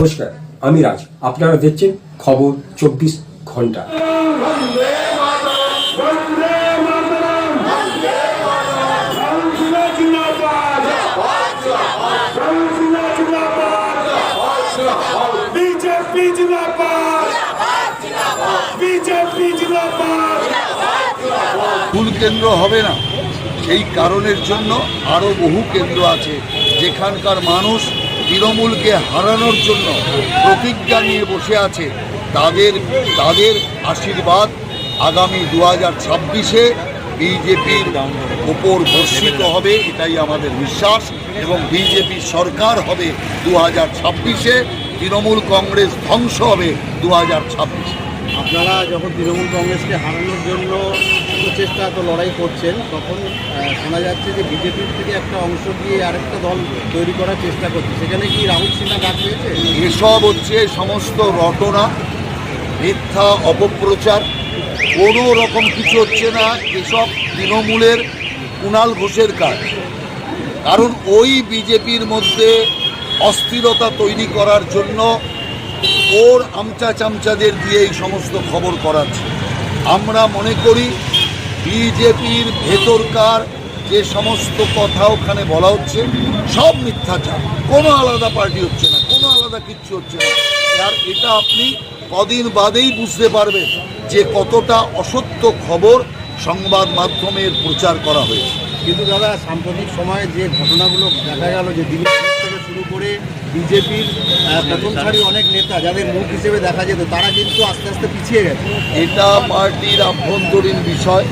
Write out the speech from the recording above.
নমস্কার, আমি রাজ। আপনারা দেখছেন খবর চব্বিশ ঘণ্টা। মূল কেন্দ্র হবে না। সেই কারণের জন্য আরও বহু কেন্দ্র আছে। যেখানকার মানুষ তৃণমূলকে হারানোর জন্য প্রতিজ্ঞা নিয়ে বসে আছে তাদের তাদের আশীর্বাদ আগামী দু হাজার ছাব্বিশে বিজেপির ওপর বর্ষিত হবে, এটাই আমাদের বিশ্বাস। এবং বিজেপি সরকার হবে দু হাজার ছাব্বিশে, তৃণমূল কংগ্রেস ধ্বংস হবে দু হাজার ছাব্বিশে। আপনারা যখন তৃণমূল কংগ্রেসকে হারানোর জন্য এত চেষ্টা, এত লড়াই করছেন, তখন শোনা যাচ্ছে যে বিজেপির থেকে একটা অংশ দিয়ে আরেকটা দল তৈরি করার চেষ্টা করছে। সেখানে কি রাহুল সিনহা ডাক পেয়েছে এসব হচ্ছে সমস্ত রটনা, মিথ্যা, অপপ্রচার। কোনো রকম কিছু হচ্ছে না, এসব তৃণমূলের কুণাল ঘোষের কাজ। কারণ ওই বিজেপির মধ্যে অস্থিরতা তৈরি করার জন্য ওর আমচা চামচাদের দিয়ে এই সমস্ত খবর করাচ্ছে। আমরা মনে করি বিজেপির ভেতরকার যে সমস্ত কথা ওখানে বলা হচ্ছে, সব মিথ্যাচার। কোনো আলাদা পার্টি হচ্ছে না, কোনো আলাদা কিচ্ছু হচ্ছে না। আর এটা আপনি কদিন বাদেই বুঝতে পারবেন যে কতটা অসত্য খবর সংবাদ মাধ্যমের প্রচার করা হয়েছে। কিন্তু দাদা, সাম্প্রতিক সময়ে যে ঘটনাগুলো দেখা গেল, যে ঘোষ থেকে শুরু করে বিজেপির প্রথম সারি অনেক নেতা যাদের মুখ হিসেবে দেখা যেত তারা কিন্তু আস্তে আস্তে পিছিয়ে গেছে। এটা পার্টির আভ্যন্তরীণ বিষয়।